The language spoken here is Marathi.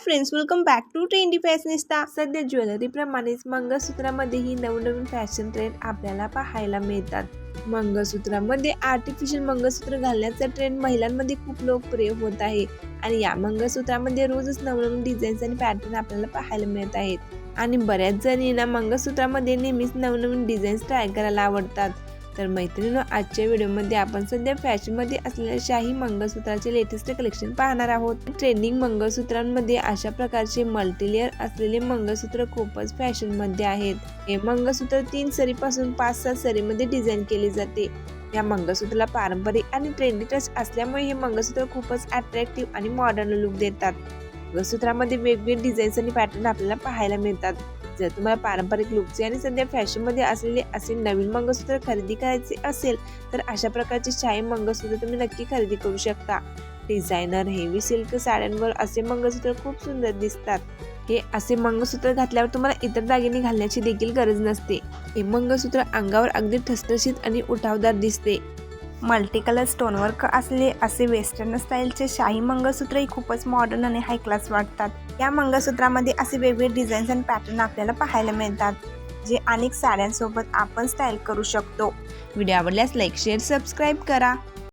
Friends welcome back to trendy fashionista सध्या ज्वेलरीप्रमाणेच मंगळसूत्रामध्येही नवनवीन फॅशन ट्रेंड आपल्याला पाहायला मिळतात. मंगळसूत्रामध्ये आर्टिफिशियल मंगळसूत्र घालण्याचा ट्रेंड महिलांमध्ये खूप लोकप्रिय होत आहे. आणि या मंगळसूत्रामध्ये रोजच नवनवीन डिझाईन्स आणि पॅटर्न आपल्याला पाहायला मिळत आहेत. आणि बऱ्याच जणींना मंगळसूत्रामध्ये नेहमीच नवनवीन डिझाईन्स ट्राय करायला आवडतात. तर मैत्रिणी आजच्या व्हिडिओमध्ये आपण सध्या फॅशनमध्ये असलेल्या शाही मंगळसूत्राचे लेटेस्ट कलेक्शन पाहणार आहोत. ट्रेंडिंग मंगळसूत्रांमध्ये अशा प्रकारचे मल्टीलेअर असलेले मंगळसूत्र खूपच फॅशनमध्ये आहेत. हे मंगळसूत्र तीन सरीपासून पाच सात सरीमध्ये डिझाईन केले जाते. या मंगळसूत्राला पारंपरिक आणि ट्रेंडी टच असल्यामुळे हे मंगळसूत्र खूपच अट्रॅक्टिव्ह आणि मॉडर्न लुक देतात. मंगळसूत्रामध्ये वेगवेगळे डिझाईन्स आणि पॅटर्न आपल्याला पाहायला मिळतात. जर तुम्हाला पारंपरिक लुकचे आणि सध्या फॅशनमध्ये असलेले असे नवीन मंगळसूत्र खरेदी करायचे असेल तर अशा प्रकारचे शाही मंगळसूत्र तुम्ही नक्की खरेदी करू शकता. डिझायनर हेवी सिल्क साड्यांवर असे मंगळसूत्र खूप सुंदर दिसतात. हे असे मंगळसूत्र घातल्यावर तुम्हाला इतर दागिने घालण्याची देखील गरज नसते. हे मंगळसूत्र अंगावर अगदी ठसठशीत आणि उठावदार दिसते. मल्टी कलर स्टोनवर्क असले असे वेस्टर्न स्टाईलचे शाही मंगळसूत्रही खूपच मॉडर्न आणि हाय क्लास वाटतात. या मंगळसूत्रामध्ये असे वेगवेगळे डिझाईन्स आणि पॅटर्न आपल्याला पाहायला मिळतात जे अनेक साड्यांसोबत आपण स्टाईल करू शकतो. व्हिडिओ आवडल्यास लाईक शेअर सबस्क्राईब करा.